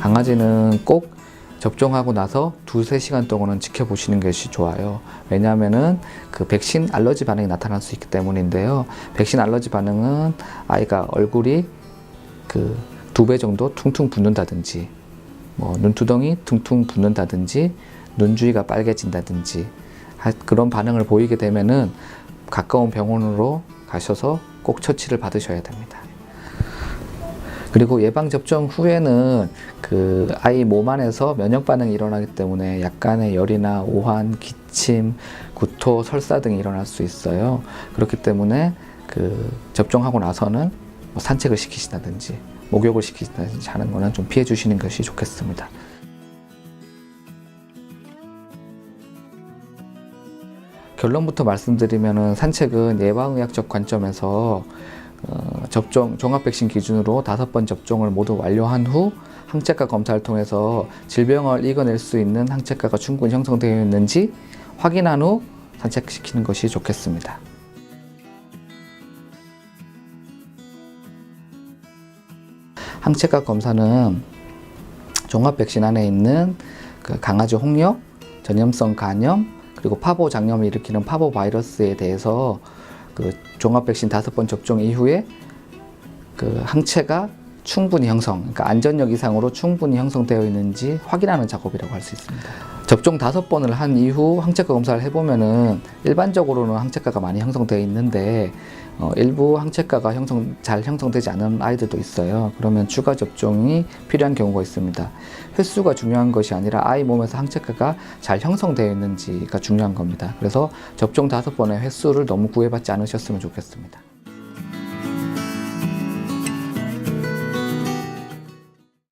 강아지는 꼭 접종하고 나서 두세 시간 동안은 지켜보시는 것이 좋아요. 왜냐하면은 그 백신 알러지 반응이 나타날 수 있기 때문인데요. 백신 알러지 반응은 아이가 얼굴이 그 두 배 정도 퉁퉁 붓는다든지, 뭐 눈두덩이 퉁퉁 붓는다든지, 눈 주위가 빨개진다든지 하- 그런 반응을 보이게 되면은 가까운 병원으로 가셔서 꼭 처치를 받으셔야 됩니다. 그리고 예방 접종 후에는 그 아이 몸 안에서 면역 반응이 일어나기 때문에 약간의 열이나 오한, 기침, 구토, 설사 등이 일어날 수 있어요. 그렇기 때문에 그 접종하고 나서는 뭐 산책을 시키신다든지 목욕을 시키신다든지 하는 거는 좀 피해 주시는 것이 좋겠습니다. 결론부터 말씀드리면은 산책은 예방의학적 관점에서 어, 접종 종합 백신 기준으로 다섯 번 접종을 모두 완료한 후 항체가 검사를 통해서 질병을 이겨낼 수 있는 항체가가 충분히 형성되어 있는지 확인한 후 산책시키는 것이 좋겠습니다. 항체가 검사는 종합 백신 안에 있는 그 강아지 홍역, 전염성 간염, 그리고 파보 장염을 일으키는 파보 바이러스에 대해서 그 종합 백신 다섯 번 접종 이후에 그 항체가 충분히 형성, 그러니까 안전력 이상으로 충분히 형성되어 있는지 확인하는 작업이라고 할 수 있습니다. 접종 다섯 번을 한 이후 항체가 검사를 해보면은 일반적으로는 항체가가 많이 형성되어 있는데 어, 일부 항체가가 형성 잘 형성되지 않은 아이들도 있어요. 그러면 추가 접종이 필요한 경우가 있습니다. 횟수가 중요한 것이 아니라 아이 몸에서 항체가가 잘 형성되어 있는지가 중요한 겁니다. 그래서 접종 다섯 번의 횟수를 너무 구애받지 않으셨으면 좋겠습니다.